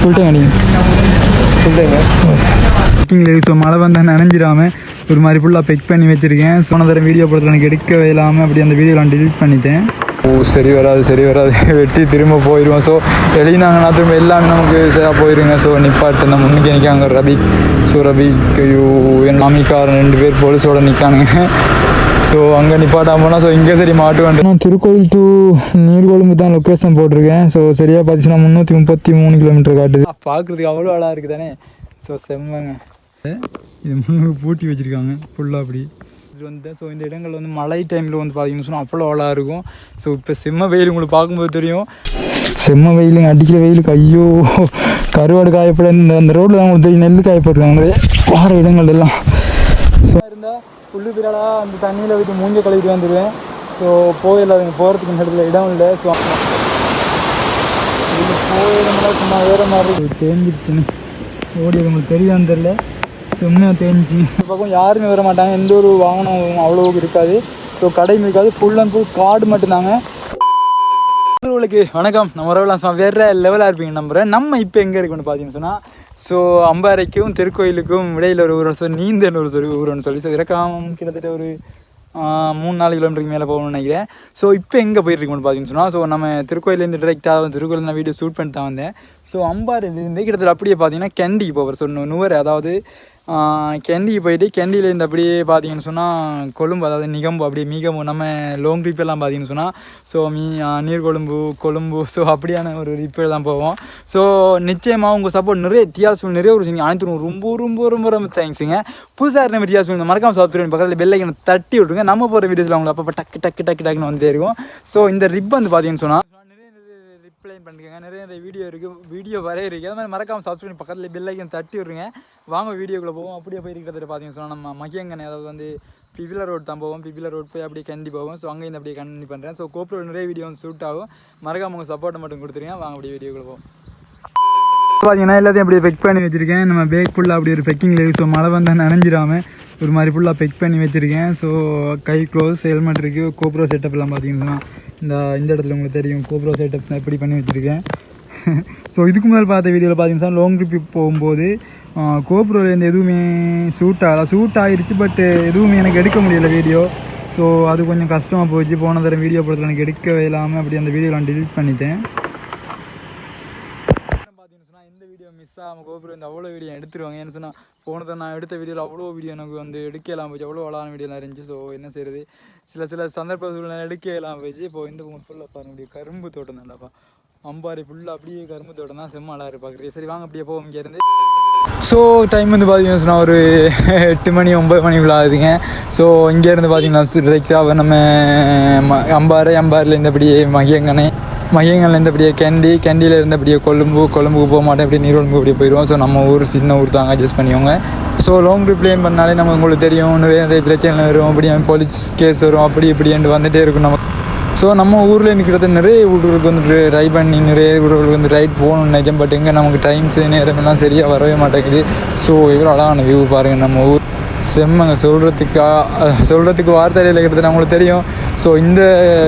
Time பேக்கிங்கில் so மழை வந்தால் நனைஞ்சிடாம ஒரு மாதிரி ஃபுல்லாக பெக் பண்ணி வச்சுருக்கேன். போன தடவை வீடியோ போடுறது எனக்கு எடுக்கவே இல்லாமல் அப்படி அந்த வீடியோ நான் delete பண்ணிட்டேன். ஓ சரி வராது சரி வராது. வெட்டி திரும்ப போயிடுவோம். ஸோ எழுதினாங்கன்னா திரும்ப எல்லாமே நமக்கு சரியாக போயிருங்க. ஸோ நிப்பாட்டு. இந்த முன்னுக்கு நிற்காங்க ரபிக் ஸோ ரபிக் ஐயோ என் மாமிக்காரன் ரெண்டு பேர் போலீஸோட நிற்கானுங்க ஸோ அங்கே நிப்பாட்டாம போனால் ஸோ இங்கே சரி மாட்டுவேன் நான் திருக்கோயில் டு நீர்கொழும்பு தான் லொக்கேஷன் போட்டிருக்கேன். ஸோ சரியாக பார்த்துச்சுன்னா முந்நூற்றி முப்பத்தி மூணு கிலோமீட்டர் காட்டுது. பார்க்குறதுக்கு அவ்வளோ அழகாக இருக்குது தானே ஸோ செம்மங்க. இது பூட்டி வச்சுருக்காங்க. ஃபுல்லாக அப்படி. இது வந்து ஸோ இந்த இடங்கள் வந்து மழை டைமில் வந்து பார்த்தீங்கன்னு சொன்னால் அவ்வளோ அழகாக இருக்கும். ஸோ இப்போ செம்ம வெயில் உங்களுக்கு பார்க்கும்போது தெரியும். செம்ம வெயிலுங்க அடிக்கிற வெயிலுக்கு. ஐயோ கருவாடு காயப்பட இந்த அந்த ரோட்டில் தான் உங்களுக்கு தெரியும் நெல் காயப்பட்டிருக்காங்க. வார இடங்கள் எல்லாம். ஸோ இருந்தால் புல்லு பிறாலாக அந்த தண்ணியில் விட்டு மூஞ்ச கழுவிட்டு வந்துடுவேன். ஸோ போயிடலாதுங்க போகிறதுக்கு இந்த இடத்துல இடம் இல்லை. ஸோ இது போயிடமெல்லாம் சும்மா வேறு மாதிரி தேஞ்சிடுச்சுன்னு. ஓடி உங்களுக்கு தெரியாதுன்னு தெரில செம்மையாக தேஞ்சி. இந்த பக்கம் யாருமே வர மாட்டாங்க. எந்த ஒரு வாகனம் அவ்வளோவுக்கு இருக்காது. ஸோ கடையும் இருக்காது. ஃபுல் அண்ட் ஃபுல் காடு மட்டும்தாங்க. உங்களுக்கு வணக்கம். நம்ம உறவுலாம் வேறு லெவலாக இருப்பீங்க நம்புகிறேன் நம்ம இப்போ எங்கே இருக்குன்னு பார்த்தீங்கன்னு சொன்னால் ஸோ அம்பாறைக்கும் திருக்கோயிலுக்கும் இடையில் ஒரு ஊரன் ஸோ நீந்தன் ஒரு சொல்லி ஊருன்னு சொல்லி. ஸோ இறக்காம கிட்டத்தட்ட ஒரு மூணு நாலு கிலோமீட்டருக்கு மேலே போகணும்னு நினைக்கிறேன். ஸோ இப்போ எங்கே போயிட்டுருக்கோம்னு பார்த்தீங்கன்னு சொன்னால் ஸோ நம்ம திருக்கோயிலேருந்து டிரெக்டாக திருக்கோயில் நான் வீடியோ ஷூட் பண்ணிட்டு தான் வந்தேன். ஸோ அம்பாறையிலேருந்து கிட்டத்தட்ட அப்படியே பார்த்தீங்கன்னா கெண்டிக்கு போவர் ஸோ நுவர் அதாவது கெண்டிக்கு போயிட்டு கெண்டியிலேருந்து அப்படியே பார்த்தீங்கன்னு சொன்னால் கொழும்பு அதாவது நிகம்பு அப்படியே மிகம்பு நம்ம லாங் ட்ரிப்பெல்லாம் பார்த்தீங்கன்னு சொன்னால் so me Neerkozhumbu Colombo so அப்படியான ஒரு ட்ரிப்பில் தான் போவோம். ஸோ நிச்சயமாக உங்கள் சப்போர்ட் நிறைய வித்தியாசம் நிறைய ஒரு செஞ்சு அனைத்து ரொம்ப ரொம்ப ரொம்ப ரொம்ப தேங்க்ஸுங்க புதுசாக இருந்த வித்தியாசம் மறக்காம சாப்பிட்டு பக்கத்தில் பெல்லைக்கனை தட்டி விட்டுருங்க. நம்ம போகிற வீடியோஸில் அவங்களை அப்போ டக்கு டக்கு டக்கு டக்குன்னு வந்தே இருக்கும். ஸோ இந்த ரிப் வந்து பார்த்தீங்கன்னு சொன்னால் ரிப்ளை பண்ணிக்கோங்க. நிறைய நிறைய வீடியோ இருக்குது வீடியோ வரைய இருக்குது அது மாதிரி மறக்காமல் சப்ஸ்கிரைப் பண்ணி பக்கத்தில் பெல்லைக்கன் தட்டி விடுங்க. வாங்க வீடியோக்குள்ளே போவோம். அப்படியே போய் இருக்கிறத பார்த்தீங்கன்னு சொன்னால் நம்ம மகியங்கனை அதாவது வந்து பிபிலா ரோட் தான் போவோம். பிபிலா ரோட் போய் அப்படியே கண்டி போவோம். ஸோ அங்கே இந்த அப்படியே கண்டி பண்ணுறேன் ஸோ கோப்ரோட நிறைய வீடியோ வந்து ஷூட் ஆகும். மறக்காம உங்கள் சப்போர்ட்டை மட்டும் கொடுத்துருங்க. வாங்க அப்படியே வீடியோக்குள்ளே போவோம். பார்த்தீங்கன்னா எல்லாத்தையும் அப்படியே பெக் பண்ணி வச்சுருக்கேன். நம்ம பேக் ஃபுல்லாக அப்படி ஒரு பெக்கிங்கில் இருக்குது ஸோ மழை வந்தால் நினைஞ்சிடாமல் ஒரு மாதிரி ஃபுல்லாக பெக் பண்ணி வச்சுருக்கேன். ஸோ கை க்ளோஸ் ஹெல்மெட் இருக்குது கோப்ரோ செட்டப்லாம் பார்த்தீங்கன்னா இந்த இந்த இடத்துல உங்களுக்கு தெரியும் கோப்ரோ செட்டப் எப்படி பண்ணி வச்சுருக்கேன். ஸோ இதுக்கு முதல் பார்த்த வீடியோவில் பார்த்தீங்கன்னா லாங் ட்ரிப் போகும்போது கோப்ரோலேருந்து எதுவுமே ஷூட் ஆகல. ஷூட் ஆகிடுச்சு பட் எதுவுமே எனக்கு எடுக்க முடியல வீடியோ ஸோ அது கொஞ்சம் கஷ்டமாக போச்சு. போன தடவை வீடியோ படத்தில் எனக்கு எடுக்கவே இல்லாமல் அப்படி அந்த வீடியோ நான் டிலீட் பண்ணிட்டேன். இந்த வீடியோ மிஸ் ஆகாமல் கோபுரம் இந்த அவ்வளோ வீடியோ எடுத்துருவாங்க ஏன்னு சொன்னால் போனதை நான் எடுத்த வீடியோவில் அவ்வளோ வீடியோ எனக்கு வந்து எடுக்கலாம் போச்சு. அவ்வளோ அழகான வீடியோலாம் இருந்துச்சு. ஸோ என்ன செய்யறது சில சில சந்தர்ப்ப சூழ்நிலை எடுக்கலாம் போச்சு. இப்போ இந்த ஃபுல்லாக பாருங்க முடியும் கரும்பு தோட்டம் தான்டாப்பா அம்பாரி ஃபுல்லாக அப்படியே கரும்பு தோட்டம் தான். செம்ம அழகாக பார்க்குறீங்க சரி வாங்க அப்படியே போவோம் இங்கேருந்து ஸோ டைம் வந்து பார்த்தீங்கன்னா சொன்னால் ஒரு எட்டு மணி ஒம்பது மணிக்குள்ள ஆகுதுங்க. ஸோ இங்கேருந்து பார்த்தீங்கன்னா டிரெக்டாக நம்ம ம- அம்பாறை அம்பாரில் இருந்தபடியே மகியங்கனை மையங்கள் இருந்தபடியே கேண்டி கேண்டியில் இருந்தபடியே கொழும்பு கொழும்புக்கு போக மாட்டேன் அப்படியே நீர்வழம்பு அப்படியே போயிடுவோம். ஸோ நம்ம ஊர் சின்ன ஊர் தாங்க அட்ஜஸ்ட் பண்ணிக்கோங்க. ஸோ லாங் ட்ரிப் பிளேன் பண்ணாலே நம்ம உங்களுக்கு தெரியும் நிறைய நிறைய பிரச்சனை வரும். அப்படி போலீஸ் கேஸ் வரும் அப்படி இப்படின்ட்டு வந்துட்டே இருக்கும் நம்ம. ஸோ நம்ம ஊர்லேருந்து கிட்டத்தட்ட நிறைய ஊர்களுக்கு வந்துட்டு ட்ரை பண்ணி நிறைய ஊர்களுக்கு வந்து ரைட் போகணும்னு நிஜம் பட் எங்கே நமக்கு டைம்ஸ் நேரமெல்லாம் சரியாக வரவே மாட்டேங்குது. ஸோ இவ்வளோ அழகான வியூ பாருங்கள் நம்ம ஊர். செம்மங்க சொல்கிறதுக்கா சொல்கிறதுக்கு வார்த்தை இல்லை கிட்டத்தட்ட நம்மளுக்கு தெரியும். ஸோ இந்த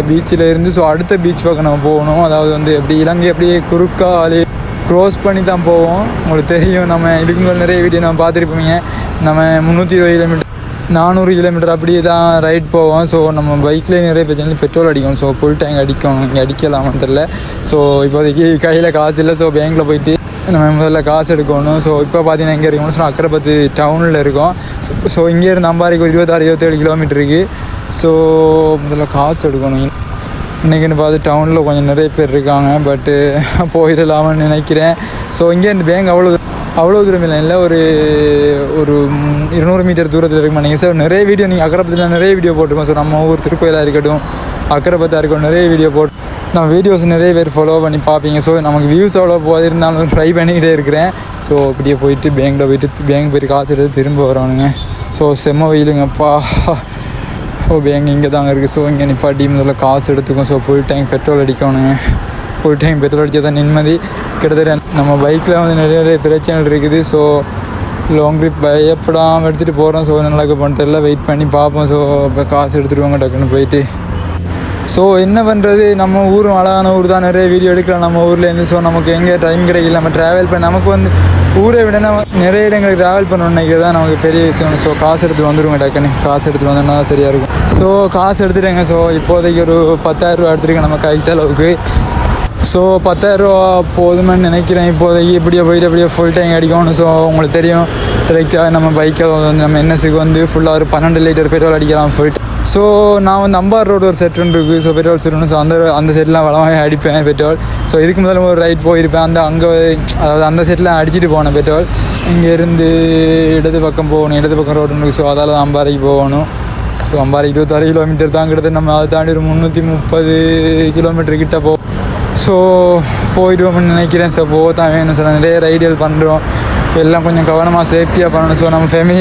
பீச்சில் இருந்து ஸோ அடுத்த பீச் பக்கம் நம்ம போகணும். அதாவது வந்து எப்படி இலங்கை அப்படியே குறுக்காலே க்ரோஸ் பண்ணி தான் போவோம். உங்களுக்கு தெரியும் நம்ம இதுக்கு மேலே நிறைய வீடியோ நம்ம பார்த்துருப்பீங்க. நம்ம முந்நூற்றி இருபது கிலோமீட்டர் நானூறு கிலோமீட்டர் அப்படியே தான் ரைட் போவோம். ஸோ நம்ம பைக்லேயே நிறைய பிரச்சனை பெட்ரோல் அடிக்கும். ஸோ ஃபுல் டேங்க் அடிக்கணும் இங்கே அடிக்கலாமான்னு தெரில ஸோ இப்போதைக்கு கையில் காசு இல்லை. ஸோ பேங்க்கில் போயிட்டு நம்ம முதல்ல காசு எடுக்கணும். ஸோ இப்போ பார்த்தீங்கன்னா எங்கே இருக்கோம்னு சொன்னால் அக்கரைப்பத்து டவுனில் இருக்கோம். ஸோ ஸோ இங்கேருந்து அம்பாரிக்கு ஒரு இருபத்தாறு இருபத்தேழு கிலோமீட்டர் இருக்குது ஸோ முதல்ல காசு எடுக்கணும். இன்றைக்கின்னு பார்த்து டவுனில் கொஞ்சம் நிறைய பேர் இருக்காங்க. பட்டு போயிடலாம்னு நினைக்கிறேன். ஸோ இங்கேருந்து பேங்க் அவ்வளோ அவ்வளோ தூரம் இல்லை. இல்லை ஒரு ஒரு இருநூறு மீட்டர் தூரத்தில் இருக்குமா நீங்கள் சார் நிறைய வீடியோ நீங்கள் அக்கரைப்பத்தில் நிறைய வீடியோ போட்டிருக்கோம். ஸோ நம்ம ஊர் திருக்கோயிலாக இருக்கட்டும். அக்கரைப்பத்தாக இருக்கும் நிறைய வீடியோ போட்டு நான் வீடியோஸ் நிறைய பேர் ஃபாலோ பண்ணி பார்ப்பீங்க. ஸோ நமக்கு வியூஸ் அவ்வளோ போது இருந்தாலும் ட்ரை பண்ணிக்கிட்டே இருக்கிறேன். ஸோ அப்படியே போயிட்டு பேங்க்கில் போயிட்டு பேங்க் போயிட்டு காசு எடுத்து திரும்ப வரானுங்க ஸோ செம்ம வெயிலுங்கப்பா. ஸோ பேங்க் இங்கே தாங்க இருக்குது ஸோ இங்கே நிப்பாட்டி முதல்ல காசு எடுத்துக்கும். ஸோ ஃபுல் டைம் பெட்ரோல் அடிக்கணுங்க ஃபுல் டைம் பெட்ரோல் அடித்தா தான் நிம்மதி. கிட்டத்தட்ட நம்ம பைக்கில் வந்து நிறைய நிறைய பிரச்சனைகள் இருக்குது. ஸோ லாங் ட்ரிப் பயப்படாமல் எடுத்துகிட்டு போகிறோம் ஸோ நல்லா பண்ண வெயிட் பண்ணி பார்ப்போம். ஸோ இப்போ காசு எடுத்துகிட்டு வாங்க டக்குன்னு போயிட்டு. ஸோ என்ன பண்ணுறது நம்ம ஊரும் அழகான ஊர் தான். நிறைய வீடியோ எடுக்கலாம் நம்ம ஊர்லேருந்து ஸோ நமக்கு எங்கே டைம் கிடைக்கல. நம்ம ட்ராவல் பண்ண நமக்கு வந்து ஊரை விட நிறைய இடங்களுக்கு ட்ராவல் பண்ணணும்னு நினைக்கிறது தான் நமக்கு பெரிய விஷயம். ஸோ காசு எடுத்து வந்துடுங்க டக்குன்னு. காசு எடுத்துகிட்டு வந்தோம்னா தான் சரியாக இருக்கும். ஸோ காசு எடுத்துட்டேங்க ஸோ இப்போதைக்கு ஒரு பத்தாயிரம் ரூபா எடுத்துருக்கேன் நம்ம கை செலவுக்கு. ஸோ பத்தாயிரரூவா போதுமென்னு நினைக்கிறேன். இப்போதைக்கு இப்படியே போயிட்டு அப்படியே ஃபுல் டைம் அடிக்கணும் ஸோ உங்களுக்கு தெரியும் லைக்காக நம்ம பைக்கை வந்து நம்ம என்எஸ்க்கு வந்து ஃபுல்லாக ஒரு பன்னெண்டு லிட்டர் பெட்ரோல் அடிக்கலாம் ஃபுல் ஸோ நான் வந்து அம்பார் ரோடு ஒரு செட்டுன்னு இருக்குது ஸோ பெட்ரோல் செட்டுன்னு ஸோ அந்த அந்த செட்லாம் வளமாக அடிப்பேன் பெட்ரோல் ஸோ இதுக்கு முதல்ல ஒரு ரைட் போயிருப்பேன். அந்த அங்கே அதாவது அந்த செட்டில் அடிச்சிட்டு போனேன் பெட்ரோல் இங்கேருந்து இடது பக்கம் போகணும். இடது பக்கம் ரோடு இருக்குது ஸோ அதால் தான் அம்பாறைக்கு போகணும். ஸோ அம்பாறை இருபத்தாறு கிலோமீட்டர் தான் கிட்டத்தட்ட நம்ம அதை தாண்டி ஒரு முந்நூற்றி முப்பது கிலோமீட்டர் கிட்ட போ ஸோ போயிடுவோம்னு நினைக்கிறேன் ஸோ போக தான் வேணும் சார் நிறைய ரைடுகள் பண்ணுறோம் எல்லாம் கொஞ்சம் கவனமாக சேஃப்டியாக பண்ணணும். ஸோ நம்ம ஃபேமிலி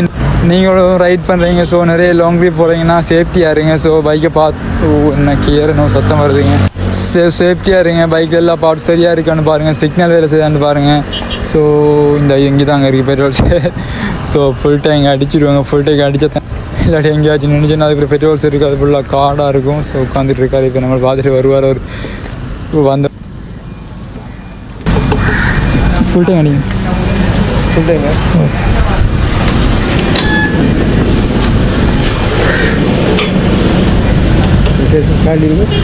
நீங்களும் ரைட் பண்ணுறீங்க ஸோ நிறைய லாங் ட்ரிப் போகிறீங்கன்னா சேஃப்டியாக இருங்க. ஸோ பைக்கை பார்த்து என்ன கியர் இன்னும் சத்தம் வருதுங்க. சே சேஃப்டியாக இருங்க. பைக் எல்லாம் பார்த்து சரியாக இருக்கான்னு பாருங்கள் சிக்னல் வேலை செய்யான்னு பாருங்கள் ஸோ இந்த இங்கே தாங்க இருக்குது பெட்ரோல் ஸோ ஃபுல் டேங்க் அடிச்சிடுவாங்க ஃபுல் டேங்க் அடிச்சா இல்லாட்டி எங்கேயாச்சும் நினைச்சுன்னா அதுக்கு பெட்ரோல்ஸ் இருக்குது அது ஃபுல்லாக காடாக இருக்கும். ஸோ உட்காந்துட்டு இருக்காரு. இப்போ நம்ம பார்த்துட்டு வருவார் அவர். வந்த ஃபுல் டேங்க் அடிங்க. ஃபுல் டைங்க காலி இருக்கு?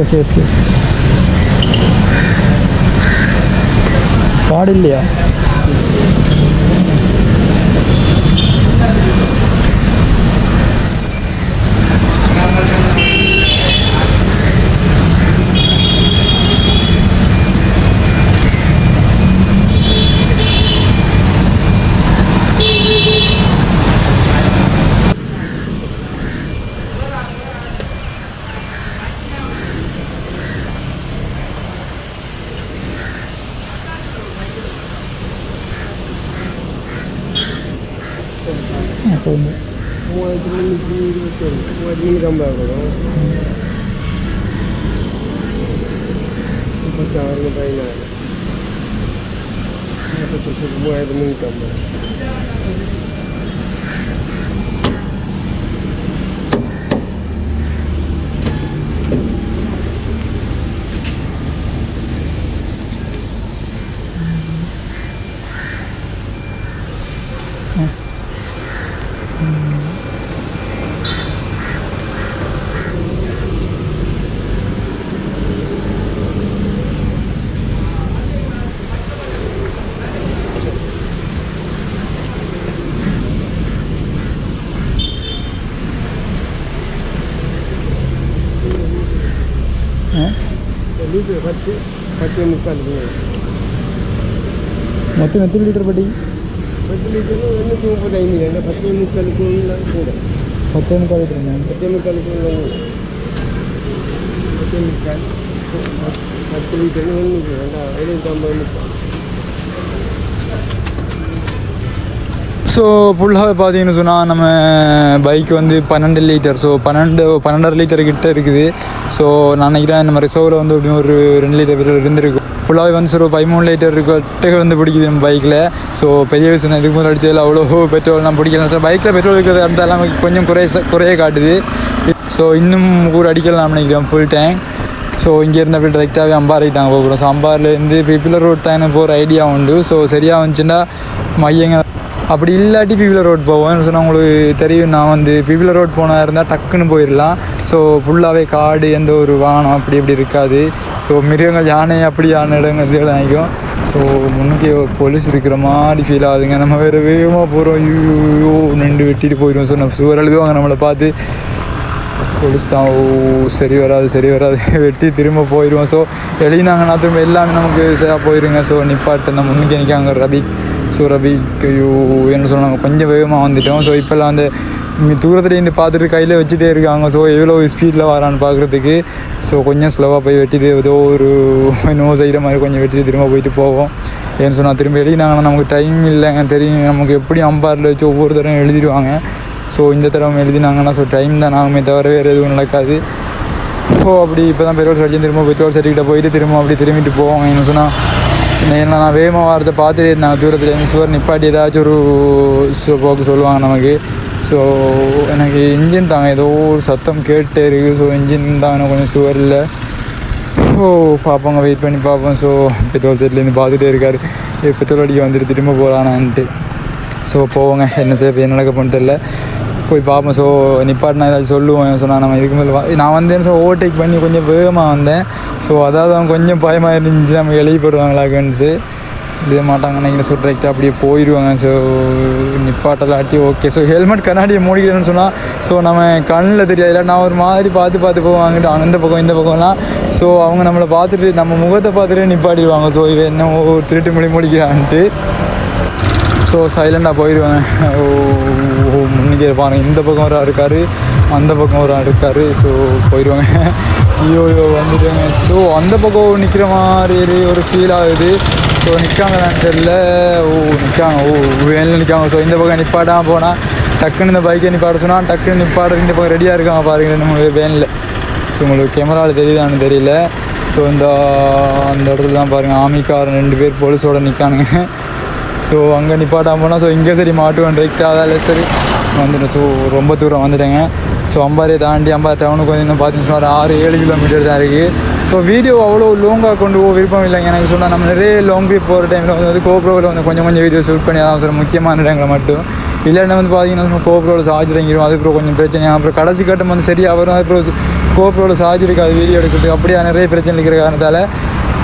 ஓகே எஸ் கார்டு இல்லையா அப்போ வந்து மூவாயிரத்தி முந்நூற்றி இருபத்தி ஏழு மூவாயிரத்தி முந்நூற்றி ஐம்பது வரும் முப்பத்தி ஆறு பதினாறு மூவாயிரத்தி முந்நூற்றி ஐம்பது ஆ லிட்டர் பத்து பத்து முக்கால் மொத்தம் எத்தனை லிட்டர் பட்டி பத்து லிட்டர் எண்ணூற்றி முப்பது ஐந்து இல்லை பத்து முக்காலுக்கு உள்ள கூட பத்தே முக்கால் லிட்டர் பத்து முக்காலுக்கு உள்ள கூட பத்து முக்கால் பத்து லிட்டர் ஒன்று ஸோ ஃபுல்லாகவே பார்த்தீங்கன்னு சொன்னால் நம்ம பைக் வந்து பன்னெண்டு லிட்டர் ஸோ பன்னெண்டு பன்னெண்டரை லிட்டர் கிட்ட இருக்குது. ஸோ நான் நினைக்கிறேன் நம்ம ரிசர்வில் வந்து எப்படியும் ஒரு ரெண்டு லிட்டர் பெட்ரோல் இருந்திருக்கும். ஃபுல்லாகவே வந்து சார் பதிமூணு லிட்டர் கிட்ட வந்து பிடிக்குது நம்ம பைக்கில் ஸோ பெரிய விஷயம் இதுக்கு முதல் அடிச்சதில் அவ்வளோ பெட்ரோல் நான் பிடிக்கலாம் சார் பைக்கில் பெட்ரோல் இருக்கிறது அந்த எல்லாமே கொஞ்சம் குறைய குறைய காட்டுது. ஸோ இன்னும் கூட அடிக்கலாம் நினைக்கிறேன் ஃபுல் டேங்க் ஸோ இங்கேருந்து அப்படியே டேரெக்டாகவே அம்பாறை தாங்க போகிறோம் ஸோ அம்பாரிலேருந்து பிபிலர் ரோட் தான் எனக்கு போகிற ஐடியா உண்டு. ஸோ சரியாக வந்துச்சுன்னா மையங்க. அப்படி இல்லாட்டி பிபிலர் ரோட் போவோம்னு சொன்னால் உங்களுக்கு தெரியும் நான் வந்து பிபிலர் ரோட் போனால் இருந்தால் டக்குன்னு போயிடலாம் ஸோ ஃபுல்லாகவே காடு எந்த ஒரு வாகனம் அப்படி இப்படி இருக்காது. ஸோ மிருகங்கள் யானை அப்படியான இடங்கள் இதில் நினைக்கும். ஸோ முன்னுக்கே போலீஸ் இருக்கிற மாதிரி ஃபீல் ஆகுதுங்க. நம்ம வேறு வேகமாக போகிறோம் ஐயோ நின்று வெட்டிட்டு போயிடுவோம் ஸோ நம்ம சுவர் எழுதுவாங்க நம்மளை பார்த்து. போலீஸ் தான் ஓ சரி வராது சரி வராது. வெட்டி திரும்ப போயிடுவோம் ஸோ எழுதினாங்கன்னா திரும்ப எல்லாமே நமக்கு சரியாக போயிருங்க. ஸோ நிப்பாட்டு அந்த முன்னுக்கு நிற்காங்க ரபிக் ஸோ ஐயோ என்ன சொன்னாங்க. கொஞ்சம் வேகமாக வந்துட்டோம். ஸோ இப்போல்லாம் அந்த மி- தூரத்துல இருந்து பார்த்துட்டு கையில் வச்சுட்டே இருக்காங்க. ஸோ எவ்வளோ ஸ்பீடில் வரான்னு பார்க்குறதுக்கு. ஸோ கொஞ்சம் ஸ்லோவாக போய் வெட்டிட்டு ஏதோ ஒரு நோ செய்கிற மாதிரி கொஞ்சம் வெட்டிட்டு திரும்ப போயிட்டு போவோம். ஏன்னு சொன்னால் திரும்ப எழுதினாங்கன்னா நமக்கு டைம் இல்லைங்க. தெரியும். நமக்கு எப்படி அம்பாரில் வச்சு ஒவ்வொரு தடவையும் எழுதிடுவாங்க. ஸோ இந்த தடவை எழுதினாங்கன்னா ஸோ டைம் தான். ஆகுமே தவிர வேறு எதுவும் நடக்காது. ஓ அப்படி இப்போ தான் பெட்ரோல் அடிச்சு திரும்ப பெட்ரோல் சட்டிக்கிட்ட போயிட்டு திரும்ப அப்படி திரும்பிட்டு போவாங்க என்ன சொன்னால் ஏன்னா நான் வேகமாக வரதை பார்த்துட்டு இருந்தாங்க தூரத்தில் சுவர் நிப்பாட்டி ஏதாச்சும் ஒரு சு- போக்கு சொல்லுவாங்க நமக்கு. ஸோ எனக்கு இன்ஜின் தாங்க. ஏதோ ஒரு சத்தம் கேட்டே இருக்குது. ஸோ இன்ஜின் தாங்க. கொஞ்சம் சுவர் இல்லை. ஓ பார்ப்போங்க. வெயிட் பண்ணி பார்ப்போம். ஸோ பெட்ரோல் செட்லேருந்து பார்த்துட்டே இருக்காரு. பெட்ரோல் அடிக்க வந்துட்டு திரும்ப போகிறானான்ட்டு ஸோ போவோங்க. என்ன செய்ய என்ன நடக்க போன்னு தெரில போய் பார்ப்போம். ஸோ நிப்பாட்டினா ஏதாச்சும் சொல்லுவோம். சொன்னால் நம்ம இதுக்கு மேலே வா- நான் வந்தேன் ஸோ ஓவர்டேக் பண்ணி கொஞ்சம் வேகமாக வந்தேன். ஸோ அதாவது அவங்க கொஞ்சம் பயமாக இருந்துச்சு நம்ம எழுதிப்படுவாங்களா போடுவாங்களாக்குன்னு இதே மாட்டாங்க நினைக்கிறேன். ஸோ அப்படியே போயிடுவாங்க. ஸோ நிப்பாட்டலாட்டி ஓகே ஸோ ஹெல்மெட் கண்ணாடியை மூடிக்கிறேன்னு சொன்னால் ஸோ நம்ம கண்ணில் தெரியாது. இல்லை நான் ஒரு மாதிரி பார்த்து பார்த்து போவாங்கிட்டு அந்த பக்கம் இந்த பக்கம்லாம். ஸோ அவங்க நம்மளை பார்த்துட்டு நம்ம முகத்தை பார்த்துட்டு நிப்பாட்டிடுவாங்க. ஸோ இவன் என்ன ஓ திருட்டு மொழி முடிக்கிறான்ட்டு. ஸோ சைலண்டாக போயிடுவாங்க. ஓ ஓ, இருப்பாங்க இந்த பக்கம் ஒரு இருக்கார் இருக்காரு அந்த பக்கம் ஒரு இருக்கார் இருக்காரு. ஸோ போயிடுவாங்க ஐயோ ஐயோ வந்துட்டாங்க ஸோ அந்த பக்கம் நிற்கிற மாதிரி ஒரு ஃபீல் ஆகுது. ஸோ நிற்காங்களான்னு தெரில ஓ நிற்காங்க ஓ வேனில் நிற்காங்க ஸோ இந்த பக்கம் நிப்பாட்டாமல் போனால் டக்குன்னு இந்த பைக்கை நிப்பாட சொன்னால் டக்குன்னு நிப்பாடுற இந்த பக்கம் ரெடியாக இருக்காங்க பாருங்க நம்ம வேனில். ஸோ உங்களுக்கு கேமராவில் தெரியுதான்னு தெரியல. ஸோ இந்த அந்த இடத்துல தான் பாருங்கள் ஆமிக்காரன் ரெண்டு பேர் போலீஸோட நிற்கானுங்க ஸோ அங்கே நிப்பாட்டாம ஸோ இங்கே சரி மாட்டுவேன் டைரெக்டாக அதால சரி. வந்துட்டேன். ஸோ ரொம்ப தூரம் வந்துட்டேங்க. ஸோ அம்பாரியை தாண்டி அம்பாரி டவுனுக்கு வந்து இன்னும் பார்த்தீங்கன்னா ஒரு ஆறு ஏழு கிலோமீட்டர் தான் இருக்குது ஸோ வீடியோ அவ்வளோ லாங்காக கொண்டு போக விருப்பம் இல்லைங்க. எனக்கு சொன்னால் நம்ம நிறைய லாங் ட்ரிப் போகிற டைமில் வந்து கோப்ரோவில் வந்து கொஞ்சம் கொஞ்சம் வீடியோ ஷூட் பண்ணி அதான் சார் முக்கியமான இடங்களை மட்டும். இல்லைன்னா வந்து பார்த்தீங்கன்னா கோப்ரோவில் சார்ஜ் இறங்கிடும் அதுக்கப்புறம் கொஞ்சம் பிரச்சனை. அப்புறம் கடைசி கட்டம் வந்து சரியாக வரும். அதுக்கப்புறம் கோப்ரோவில் சார்ஜ் இருக்காது வீடியோ எடுக்கிறதுக்கு அப்படியே நிறைய பிரச்சனை இருக்கிற காரணத்தால்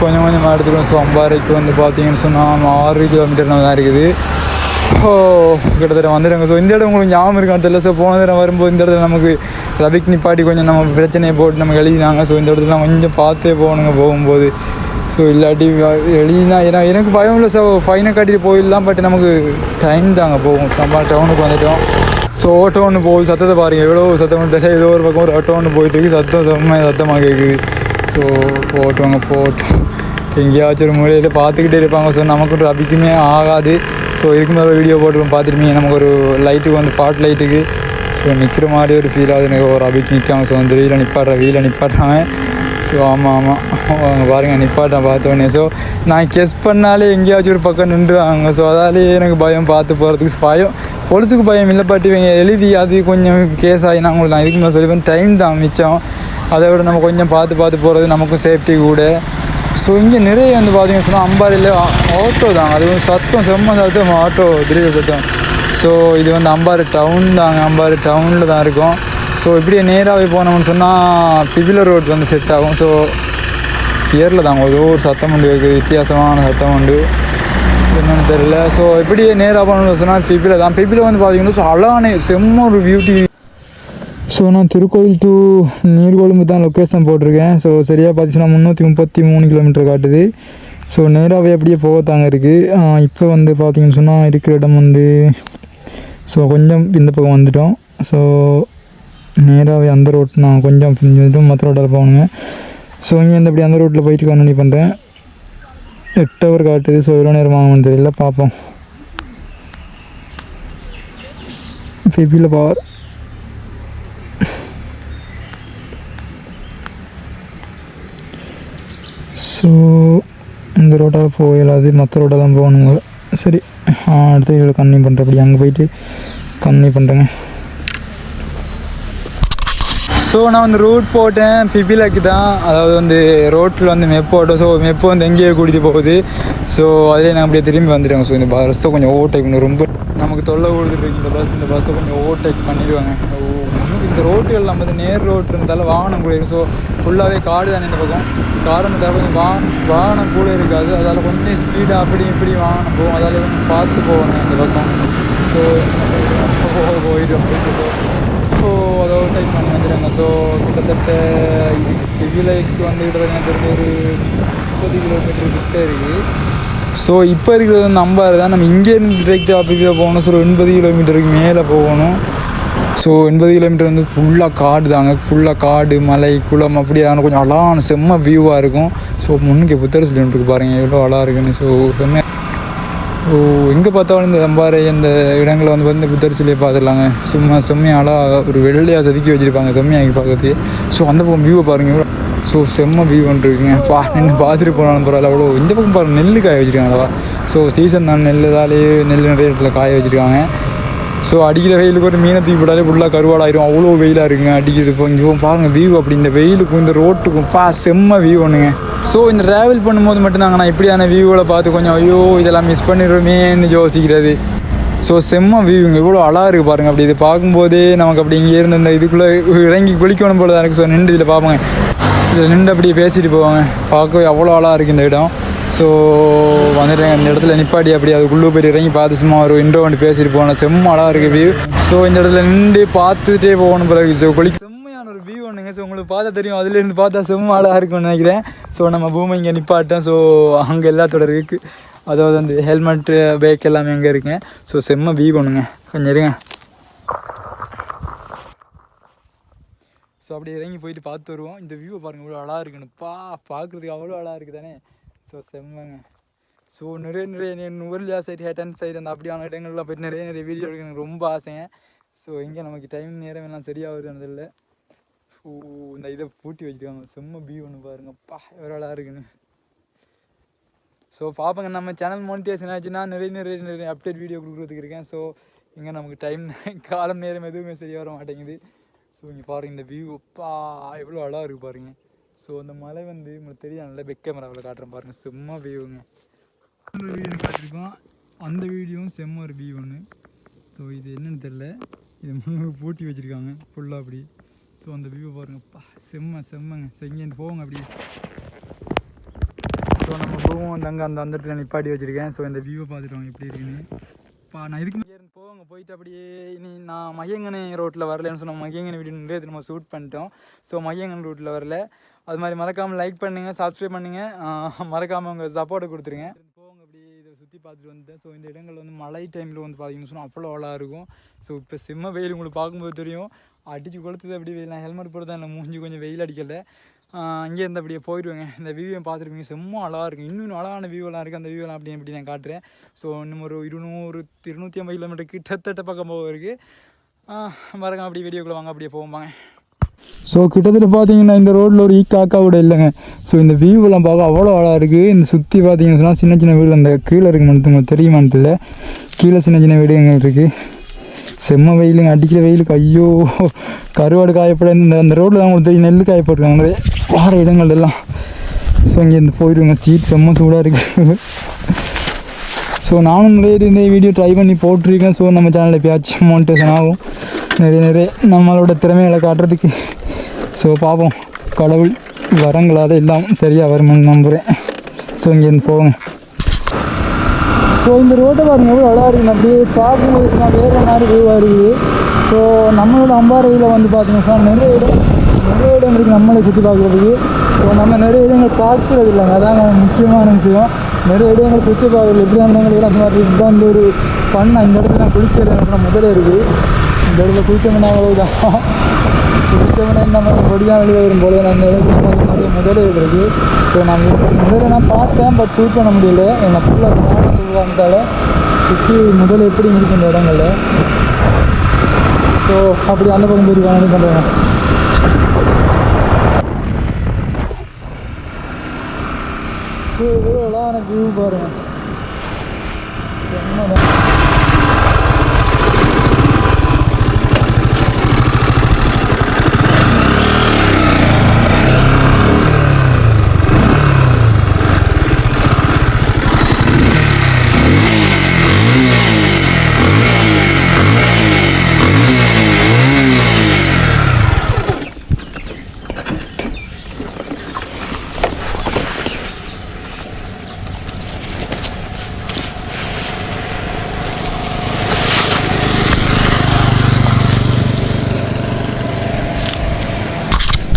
கொஞ்சம் கொஞ்சமாக எடுத்துக்கணும் ஸோ அம்பாறைக்கு வந்து பார்த்தீங்கன்னு சொன்னால் ஆறு கிலோமீட்டர் தான் இருக்குது. ஓ கிட்டத்தட்ட வந்துடுங்க. ஸோ இந்த இடம் உங்களுக்கு ஞாபகம் இருக்கான்னு தெரியல. ஸோ போன தடவை வரும்போது இந்த இடத்துல நமக்கு ரபிக் நிப்பாட்டி கொஞ்சம் நம்ம பிரச்சனையை போட்டு நமக்கு எழுதினாங்க. ஸோ இந்த இடத்துல கொஞ்சம் பார்த்தே போகணுங்க போகும்போது. ஸோ இல்லாட்டி எழுதினா ஏன்னா எனக்கு பயம் இல்லை சார் ஃபைனை கட்டிட்டு போயிடலாம் பட் நமக்கு டைம் தாங்க போகும். சம்பா டவுனுக்கு வந்துட்டோம். ஸோ ஆட்டோ ஒன்று போகுது. சத்தத்தை பாருங்கள் எவ்வளோ சத்தம். தெரியல ஏதோ ஒரு பக்கம் ஒரு ஆட்டோ ஒன்று போயிட்டு இருக்கு. சத்தம் செம்மையாக சத்தமாக கேட்குது ஸோ போட்டுவாங்க போட்டு எங்கேயாச்சும் ஒரு மூலையில் பார்த்துக்கிட்டே இருப்பாங்க. ஸோ நமக்கு ரபிக்குமே ஆகாது. ஸோ இதுக்கு மேலே வீடியோ போட்டு பார்த்துருப்பீங்க. நமக்கு ஒரு லைட்டுக்கு வந்து ஃபாட் லைட்டுக்கு ஸோ நிற்கிற மாதிரி ஒரு ஃபீல் ஆகுது எனக்கு. ஒரு அபிக்கு நிற்காம ஸோ வந்து வீட்டில் நிப்பாடுற வீட்டில் நிப்பாடுறாங்க. ஸோ ஆமாம் ஆமாம் அவங்க பாருங்கள் நிப்பாட்டேன் பார்த்தோன்னே ஸோ நான் கெஸ் பண்ணாலே எங்கேயாச்சும் ஒரு பக்கம் நின்றுவாங்க. ஸோ அதாலேயே எனக்கு பயம் பார்த்து போகிறதுக்கு பயம். பொலிசுக்கு பயம் இல்லை பட் இவங்க எழுதி அது கொஞ்சம் கேஸ் ஆகி நான் உங்களுக்கு நான் இதுக்கு மேலே சொல்லிப்பேன். டைம் தான் மிச்சம். அதை விட நம்ம கொஞ்சம் பார்த்து பார்த்து போகிறது நமக்கும் சேஃப்டி கூட. ஸோ இங்கே நிறைய வந்து பார்த்தீங்கன்னு சொன்னால் அம்பாரியில் ஆட்டோ தான் அது வந்து சத்தம் செம்ம சத்தம் ஆட்டோ திடீர் சத்தம். ஸோ இது வந்து அம்பாறு டவுன் தாங்க. அம்பாறு டவுனில் தான் இருக்கும். ஸோ இப்படியே நேராகவே போனோம்னு சொன்னால் பிபிலர் ரோட் வந்து செட் ஆகும். ஸோ இயரில் தாங்க. ஏதோ ஒரு சத்தம் உண்டு இருக்குது வித்தியாசமான சத்தம் உண்டு. என்னென்னு தெரியல. ஸோ இப்படியே நேராக போனோம்னு சொன்னால் பிபில தான். பிபியில் வந்து பார்த்தீங்கன்னா ஸோ அழகான செம்ம ஒரு பியூட்டி ஸோ நான் திருக்கோயில் டு நீர்கொழும்பு தான் லொக்கேஷன் போட்டிருக்கேன். ஸோ சரியாக பார்த்துச்சுன்னா முந்நூற்றி முப்பத்தி மூணு கிலோமீட்டர் காட்டுது. ஸோ நேராகவே அப்படியே போகத்தாங்க இருக்குது இப்போ வந்து பார்த்தீங்கன்னு சொன்னால் இருக்கிற இடம் வந்து ஸோ கொஞ்சம் இந்த பக்கம் வந்துட்டோம். ஸோ நேராகவே அந்த ரோட் நான் கொஞ்சம் பிரிஞ்சுட்டு மற்ற ரோட்டில் போகணுங்க. ஸோ இங்கே இந்த அப்படி அந்த ரோட்டில் போயிட்டு கண்டினியூ பண்ணுறேன் எட்டு ஹவர் காட்டுது. ஸோ எவ்வளோ நேரம் ஆகும்னு தெரியல. பார்ப்போம் பிபியில் பவர் ஸோ இந்த ரோட்டால் போயிடாது மற்ற ரோட்டாக தான் போகணுங்க. சரி அடுத்த வீடியோவில் கன்னியூ பண்ணுறேன் அப்படி அங்கே போயிட்டு கன்னியூ பண்ணுறேங்க ஸோ நான் வந்து ரூட் போட்டேன். பிபிலக்கு தான். அதாவது வந்து ரோட்டில் வந்து மெப் போட்டோம். ஸோ மெப்பு வந்து எங்கேயோ கூட்டிகிட்டு போகுது. ஸோ அதிலே நான் அப்படியே திரும்பி வந்துட்டேன் ஸோ இந்த பஸ்ஸை கொஞ்சம் ஓவர்டேக் பண்ணி ரொம்ப நமக்கு தொல்லை கொடுத்துட்டு இருக்கு. இந்த பஸ் இந்த பஸ்ஸை கொஞ்சம் ஓவர்டேக் பண்ணிடுவாங்க. ஓ, இந்த ரோட்டுகள் நம்ம வந்து நேர் ரோட்டு இருந்தாலும் வாகனம் கூட இருக்கும் ஸோ ஃபுல்லாகவே காடு தானே இந்த பக்கம். காரு இருந்தால் கொஞ்சம் வா வாகனம் கூட இருக்காது. அதால் கொஞ்சம் ஸ்பீடாக அப்படி இப்படி வாகனம் போகும். அதால் கொஞ்சம் பார்த்து போகணும் இந்த பக்கம். ஸோ போயிடும் ஸோ ஸோ அதை டைப் பண்ணி வந்துடுங்க. ஸோ கிட்டத்தட்ட இது செவிலைக்கு வந்து கிட்டத்தட்ட தெரிஞ்ச ஒரு முப்பது கிலோமீட்டர் கிட்ட இருக்குது ஸோ இப்போ இருக்கிறது வந்து நம்பாரு தான். நம்ம இங்கேருந்து டிரெக்டாக அப்படி போகணும். ஸோ ஒரு எண்பது கிலோமீட்டருக்கு மேலே போகணும். ஸோ எண்பது கிலோமீட்டர் வந்து ஃபுல்லாக காடு தாங்க. ஃபுல்லாக காடு மலை குளம் அப்படி அப்படியான கொஞ்சம் அழகான செம்ம வியூவாக இருக்கும். ஸோ முன்னுக்கு புத்தர் சொல்லிட்டு இருக்கு பாருங்கள் எவ்வளோ அழகாக இருக்குன்னு. ஸோ செம்ம ஓ எங்கே பார்த்தாலும் இந்த அம்பாறை இந்த இடங்களை வந்து வந்து புத்தர் சிலையை பார்த்துடலாங்க. சும்மா செம்மையாலாக ஒரு வெள்ளையாக செதுக்கி வச்சுருப்பாங்க. செம்மையாக பார்க்கறதுக்கு. ஸோ அந்த பக்கம் வியூவை பாருங்கள் ஸோ செம்ம வியூ இருக்குங்க. பா நின்று பார்த்துட்டு போனாலும் பரவாயில்ல. அவ்வளோ இந்த பக்கம் பாருங்கள் நெல் காய வச்சுருக்காங்களா ஸோ சீசன் தான். நெல் தாலே நெல் நிறைய இடத்துல காய வச்சுருக்காங்க. ஸோ அடிக்கிற வெயிலுக்கு ஒரு மீனை தூக்கி போட்டாலே ஃபுல்லாக கருவாடாயிரும். அவ்வளோ வெயிலாக இருக்குங்க அடிக்கிறது. இப்போ இங்கே பாருங்கள் வியூ அப்படி. இந்த வெயிலுக்கும் இந்த ரோட்டுக்கும் பா செம்ம வியூ ஒன்றுங்க ஸோ இந்த ட்ராவல் பண்ணும்போது மட்டும்தாங்க நான் இப்படியான வியூவில் பார்த்து கொஞ்சம் ஐயோ இதெல்லாம் மிஸ் பண்ணிடுறோமேன்னு யோசிக்கிறது. ஸோ செம்ம வியூங்க இவ்வளோ அழகாக இருக்குது பாருங்கள் அப்படி இது பார்க்கும்போதே நமக்கு அப்படி இங்கே இருந்து இந்த இதுக்குள்ளே இறங்கி குளிக்கணும் போல தான் இருக்குது ஸோ நின்று இதில் பார்ப்போங்க. இதில் நின்று அப்படியே பேசிட்டு போவாங்க. பார்க்கவே அவ்வளோ அழகாக இருக்குது இந்த இடம். ஸோ வந்துடுறேன் அந்த இடத்துல நிப்பாட்டி அப்படி அதுக்குள்ளே போய் இறங்கி பார்த்து சும்மா ஒரு இன்ட்ரோ வந்து பேசிட்டு போனோம் செம்ம அழகாக இருக்குது வியூ ஸோ இந்த இடத்துல நின்று பார்த்துட்டே போகணும் பிறகு. ஸோ குளிக்க செம்மையான ஒரு வியூ ஒன்றுங்க ஸோ உங்களுக்கு பார்த்தா தெரியும். அதுலேருந்து பார்த்தா செம்ம அழகாக இருக்கும்னு நினைக்கிறேன். ஸோ நம்ம பூமி இங்கே நிப்பாட்டேன். ஸோ அங்கே எல்லாத்தோட இருக்குது அதாவது அந்த ஹெல்மெட்டு பேக் எல்லாமே அங்கே இருக்குங்க ஸோ செம்ம வியூ ஒன்றுங்க கொஞ்சம் இருங்க. ஸோ அப்படி இறங்கி போயிட்டு பார்த்து வருவோம். இந்த வியூவை பாருங்கள் இவ்வளோ அழகாக இருக்குன்னு. பா பார்க்குறதுக்கு அவ்வளோ அழகாக இருக்குது தானே ஸோ செம்மங்க. ஸோ நிறைய நிறைய நுவர்லியா சைடு ஹேட்டன் சைடு அந்த அப்படியான இடங்கள்லாம் போய் நிறைய நிறைய வீடியோ எடுக்க எனக்கு ரொம்ப ஆசைங்க. ஸோ எங்கே நமக்கு டைம் நேரம் எல்லாம் சரியாக வருதுன்னு இல்லை. ஓ இந்த இதை பூட்டி வச்சுருக்காங்க. செம்ம வியூ ஒன்று பாருங்கப்பா எவ்வளோ அழகாக இருக்குன்னு. ஸோ பார்ப்பங்க நம்ம சேனல் மோனிட்டேஷன் ஆச்சுன்னா நிறைய நிறைய நிறைய அப்டேட் வீடியோ கொடுக்குறதுக்கு இருக்கேன். ஸோ இங்கே நமக்கு டைம் காலம் நேரம் எதுவுமே சரியாக வர மாட்டேங்குது. ஸோ இங்கே பாருங்க இந்த வியூ அப்பா எவ்வளோ அழகாக இருக்குது பாருங்கள் ஸோ அந்த மலை வந்து உங்களுக்கு தெரியும் நல்லா பெக் கேமராவில் காட்டுறேன் பாருங்க. செம்ம வியூங்க ஒரு வீடியோ பார்த்துருக்கோம் அந்த வீடியோவும் செம்ம ஒரு வியூ ஒன்று ஸோ இது என்னென்னு தெரில இது பூட்டி வச்சுருக்காங்க. ஃபுல்லாக அப்படி. ஸோ அந்த வியூவை பாருங்கப்பா செம்ம செம்மங்க. செங்கேருந்து போவோங்க அப்படி ஸோ நம்ம போவோம் அந்த அங்கே அந்த அந்த இடத்துல நிப்பாட்டி வச்சுருக்கேன். ஸோ இந்த வியூவை பார்த்துட்டு வாங்க. எப்படி இருக்குன்னு. பா நான் இதுக்கு இங்கே இருந்து போவாங்க போயிட்டு அப்படியே இனி நான் மையங்கனை ரோட்டில் வரலன்னு சொன்ன மையங்கனை வீடியோ நிறைய நம்ம ஷூட் பண்ணிட்டோம். ஸோ மையங்கன் ரோட்டில் வரல. அது மாதிரி மறக்காமல் லைக் பண்ணுங்கள் சப்ஸ்கிரைப் பண்ணுங்கள் மறக்காமல் உங்கள் சப்போர்ட்டை கொடுத்துருங்க. போவாங்க அப்படியே இதை சுற்றி பார்த்துட்டு வந்துட்டேன். ஸோ இந்த இடங்கள் வந்து மழை டைமில் வந்து பார்த்தீங்கன்னு சொன்னால் அவ்வளோ அழகாக இருக்கும். ஸோ இப்போ செம்ம வெயில் உங்களுக்கு பார்க்கும்போது தெரியும். அடிச்சு கொளுத்துது அப்படி வெயில். நான் ஹெல்மெட் போட்டு தான் இல்லை மூஞ்சி கொஞ்சம் வெயில் அடிக்கலை. இங்கேருந்து அப்படியே போயிடுவேங்க. இந்த வியூவை பார்த்துருப்பீங்க. செம்ம அழகாக இருக்கும் இன்னும் அழகான வியூவெல்லாம் இருக்குது அந்த வியூவெல்லாம் அப்படி அப்படி நான் காட்டுறேன். ஸோ இன்னும் ஒரு இருநூறு இருநூற்றி ஐம்பது கிலோமீட்டர் கிட்டத்தட்ட பக்கம் போக இருக்குது பாருங்க அப்படி வீடியோக்குள்ளே வாங்க. அப்படியே போவாங்க ஸோ கிட்டத்தட்ட பார்த்தீங்கன்னா இந்த ரோட்டில் ஒரு ஈ காக்கா கூட இல்லைங்க. ஸோ இந்த வியூவெல்லாம் பார்க்க அவ்வளோ அழகாக இருக்குது இந்த சுற்றி பார்த்தீங்கன்னு சொன்னால் சின்ன சின்ன வீடு அந்த கீழே இருக்கு மட்டும் உங்களுக்கு தெரியுமான்னு தெரியல. கீழே சின்ன சின்ன வீடுங்க இருக்குது செம்ம வெயிலுங்க. அடிக்கிற வெயிலுக்கு ஐயோ. கருவாடு காயப்பட இந்த அந்த ரோட்டில் தான் உங்களுக்கு தெரியும். நெல் காயப்பட்டிருக்காங்க. நிறைய வார இடங்கள் எல்லாம் ஸோ இங்கேருந்து போயிடுவேங்க சீட் செம்ம சூடாக இருக்குது ஸோ நானும் நிறைய இந்த வீடியோ ட்ரை பண்ணி போட்டிருக்கேன். ஸோ நம்ம சேனலில் எப்பயாச்சும் மோனிட்டேஷன் ஆகும் நிறைய நிறைய நம்மளோட திறமைகளை காட்டுறதுக்கு. ஸோ பார்ப்போம் கடவுள் வரங்களால் எல்லாம் சரியாக வருமான்னு நம்புகிறேன் ஸோ இங்கேருந்து போங்க. ஸோ இந்த ரோட்டை பாருங்க எவ்வளோ அழகாக இருக்குது அப்படியே பார்க்கும்போது நான் வேறு மாதிரி வியூவாக இருக்குது ஸோ நம்மளோட அம்பாறையில் வந்து பார்த்தீங்கன்னா நிறைய இடம் நிறைய இடம் இருக்குது நம்மளை சுற்றி பார்க்குறதுக்கு. ஸோ நம்ம நிறைய இடங்கள் பார்க்குறது இல்லைங்க அதான் முக்கியமான விஷயம். நிறைய இடங்கள் சுற்றி பார்க்குறது எப்படியான இடங்களுக்கு அந்த மாதிரி இதுதான் இந்த ஒரு பண்ண இந்த இடத்துல நான் குளிக்கிற இடம் முதல்ல இருக்குது. இந்த இடத்துல குளிச்சோம்னா அவ்வளோதான் குளிச்சோம்னா இந்த மாதிரி பொடியாக வெளியே வரும் போல அந்த இடத்துல நிறைய முதலே இருக்குது. ஸோ நான் முதல்ல நான் பார்த்தேன் பட் ஷூட் பண்ண முடியல. என்னை ஃபுல்லாக வந்தால சுற்றி முதல்ல எப்படி இருக்கு இந்த இடங்களில். ஸோ அப்படி அந்த பக்கம் போயிருக்காங்க காணி பண்ணுறேன் ஸோ இவ்வளோ அழகான வியூ பாருங்க செம்மதான்.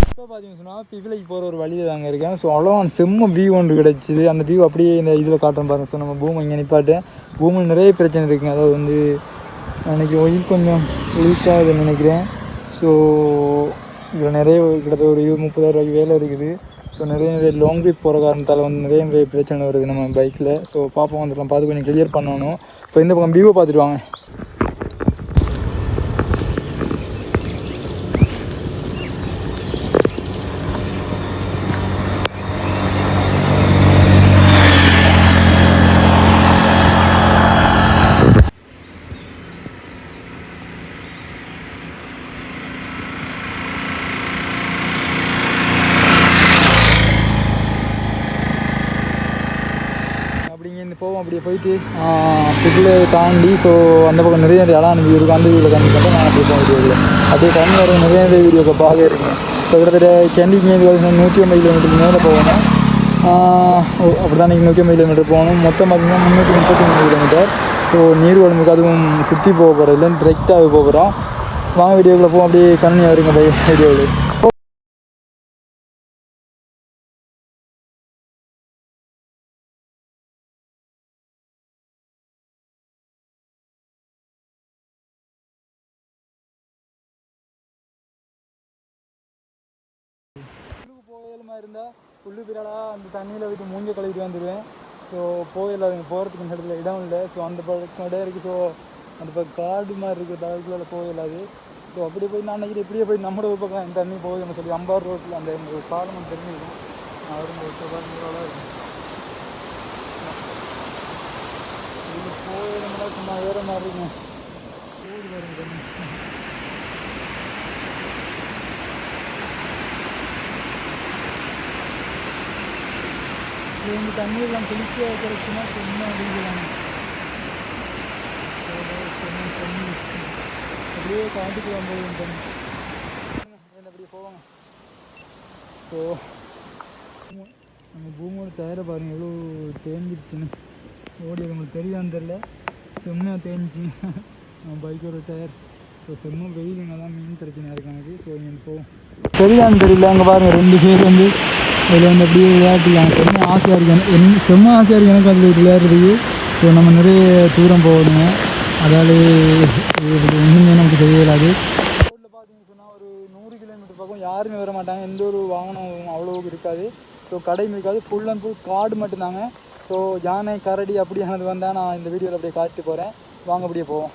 இப்போ பார்த்தீங்கன்னு சொன்னால் பிவிலைக்கு போகிற ஒரு வழியில் தாங்க இருக்கேன் ஸோ அவ்வளோ செம்ம வியூ ஒன்று கிடச்சிது. அந்த வியூ அப்படியே இந்த இதில் காட்டுறேன் பாருங்க. ஸோ நம்ம பூமை இங்கே நிற்பாட்டேன் பூமியில் நிறைய பிரச்சனை இருக்குங்க. அதாவது வந்து அன்றைக்கி ஒயில் கொஞ்சம் லீக்காகுதுன்னு நினைக்கிறேன். ஸோ இதில் நிறைய கிட்டத்தட்ட ஒரு இருபது முப்பதாயிரம் வேலை இருக்குது. ஸோ நிறைய நிறைய லாங் ட்ரிப் போகிற காரணத்தால் வந்து நிறைய நிறைய பிரச்சனை வருது நம்ம பைக்கில் ஸோ பார்ப்போம் வந்துடலாம். பார்த்து கொஞ்சம் கிளியர் பண்ணணும். ஸோ இந்த பக்கம் வியூவை பார்த்துட்டு வாங்க. போயிட்டு பிகில் தாண்டி ஸோ அந்த பக்கம் நிறைய இடம் எனக்கு இருக்குது அந்த வீடியோவில் காமிக்கிறேன் நான் அப்படி போக முடியாது அப்படியே தண்ணி வர நிறைய நிறைய வீடியோக்கு பார்க்க இருக்கேன் ஸோ கிட்டத்தட்ட கேண்டிக்கு நூற்றி ஐம்பது கிலோமீட்டருக்கு மேலே போகணும். அப்படி தான் நூற்றி ஐம்பது கிலோமீட்டர் போகணும். மொத்தம் பார்த்திங்கன்னா முந்நூற்றி முப்பத்தி மூணு கிலோமீட்டர் ஸோ நீர்வழமுக்கு அதுவும் சுற்றி போக போகிறோம் இல்லை டிரெக்டாக போக போகிறோம். வாங்க வீடியோக்குள்ளே போவோம். அப்படியே கண்ணியாக வருங்க பை வீடியோவில் இருந்தால் உள்ளு பிறாலா அந்த தண்ணியில் விட்டு மூஞ்ச கழுவிட்டு வந்துடுவேன் ஸோ போயில அவங்க போகிறதுக்கு இந்த இடத்துல இடம் இல்லை. ஸோ அந்த பக்கம் இடம் இருக்குது ஸோ அந்த பக்கம் காடு மாதிரி இருக்குது. அதுக்குள்ள போயிடாது ஸோ அப்படி போய் நான் நினைக்கிறேன் இப்படியே போய் நம்மளோட ஒரு பக்கம் இந்த தண்ணி போகுதுன்னு சொல்லி அம்பார் ரோட்டில் அந்த ஒரு பாலம் தெரிஞ்சுக்கும் அவரும் ஒரு பாருங்களா இருக்கும் போயிடும்னா சும்மா வேறு மாதிரி இருக்கும் போகுது பாருங்க இது வந்து தண்ணீர்லாம் குளிக்க வைக்கிறதுக்குன்னா சும்மா அடிக்கலாம். தண்ணி அப்படியே காட்டுக்கு வந்தது தண்ணி அப்படியே போவாங்க. ஸோ நம்ம பூமோட டயரை பாருங்கள் எவ்வளோ தேஞ்சிருச்சுன்னு. ஓடி உங்களுக்கு தெரியான்னு தெரில செம்மையாக தேஞ்சிச்சு. நம்ம பைக்கோட டயர். ஸோ செம்ம வெயிலுங்க தான் மீன் பிரச்சனையாக இருக்கு எனக்கு ஸோ இங்கே போவோம் தெரியான்னு தெரியல. அங்கே பாருங்கள் ரெண்டு பேர் வந்து இதில் வந்து அப்படியே விளையாட்டுலாம். செம்ம ஆசையாக இருக்கு. எனக்கு என் செம்ம ஆசையாக இருக்குது எனக்கு அதில் விளையாடுறதுக்கு. ஸோ நம்ம நிறைய தூரம் போகணுங்க அதால் ஒன்றுமே நமக்கு தெரியலாது ரோட்டில் பார்த்தீங்கன்னு சொன்னால் ஒரு நூறு கிலோமீட்டர் பக்கம் யாருமே வர மாட்டாங்க. எந்த ஒரு வாகனம் அவ்வளோவுக்கு இருக்காது. ஸோ கடையும் இருக்காது. ஃபுல் அண்ட் ஃபுல் காடு மட்டும்தாங்க. ஸோ யானை கரடி அப்படியானது வந்தால் நான் இந்த வீடியோவில் அப்படியே காட்டிட்டு போகிறேன் வாங்க அப்படியே போவோம்.